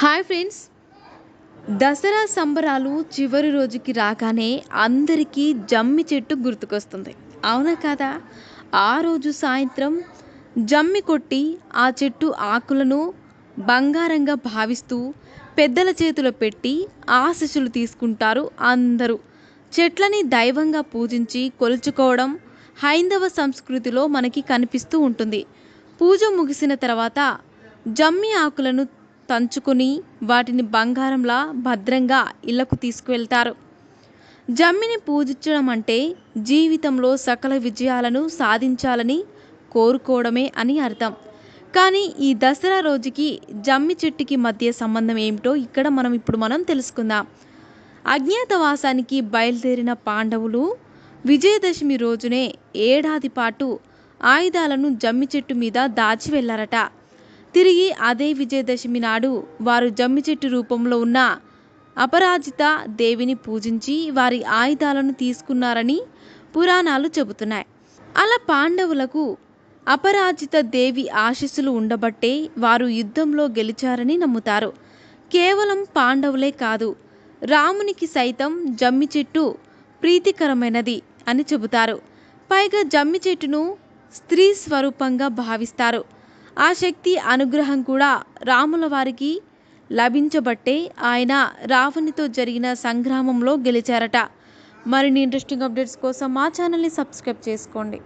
Hi friends. Dasara సంబరాలు చివరి రోజుకి రాగానే అందరికీ జమ్మి చెట్టు గుర్తుకొస్తుంది. అవునా కదా? ఆ రోజు సాయంత్రం జమ్మి కొట్టి ఆ చెట్టు ఆకులను బంగారంగా భావిస్తూ పెద్దల చేతిలో పెట్టి ఆశీస్సులు తీసుకుంటారు అందరూ. చెట్లని దైవంగా పూజించి కొలుచుకోవడం హైందవ సంస్కృతిలో మనకి కనిపిస్తూ ఉంటుంది. పూజ ముగిసిన తర్వాత జమ్మి ఆకులను తంచుకుని వాటిని బంగారంలా భద్రంగా ఇళ్ళకు తీసుకువెళ్తారు. జమ్మిని పూజించడం అంటే జీవితంలో సకల విజయాలను సాధించాలని కోరుకోవడమే అని అర్థం. కానీ ఈ దసరా రోజుకి జమ్మి చెట్టుకి మధ్య సంబంధం ఏమిటో ఇక్కడ మనం ఇప్పుడు మనం తెలుసుకుందాం. అజ్ఞాతవాసానికి బయలుదేరిన పాండవులు విజయదశమి రోజునే ఏడాది పాటు ఆయుధాలను జమ్మి చెట్టు మీద దాచి వెళ్ళారట. తిరిగి అదే విజయదశమి నాడు వారు జమ్మి చెట్టు రూపంలో ఉన్న అపరాజిత దేవిని పూజించి వారి ఆయుధాలను తీసుకున్నారని పురాణాలు చెబుతున్నాయి. అలా పాండవులకు అపరాజిత దేవి ఆశీస్సులు ఉండబట్టే వారు యుద్ధంలో గెలిచారని నమ్ముతారు. కేవలం పాండవులే కాదు రామునికి సైతం జమ్మి చెట్టు ప్రీతికరమైనది అని చెబుతారు. పైగా జమ్మి చెట్టును స్త్రీ స్వరూపంగా భావిస్తారు. ఆ శక్తి అనుగ్రహం కూడా రాముల వారికి లభించబట్టే ఆయన రావణితో జరిగిన సంగ్రామంలో గెలిచారట. మరిన్ని ఇంట్రెస్టింగ్ అప్డేట్స్ కోసం మా ఛానల్ని సబ్స్క్రైబ్ చేసుకోండి.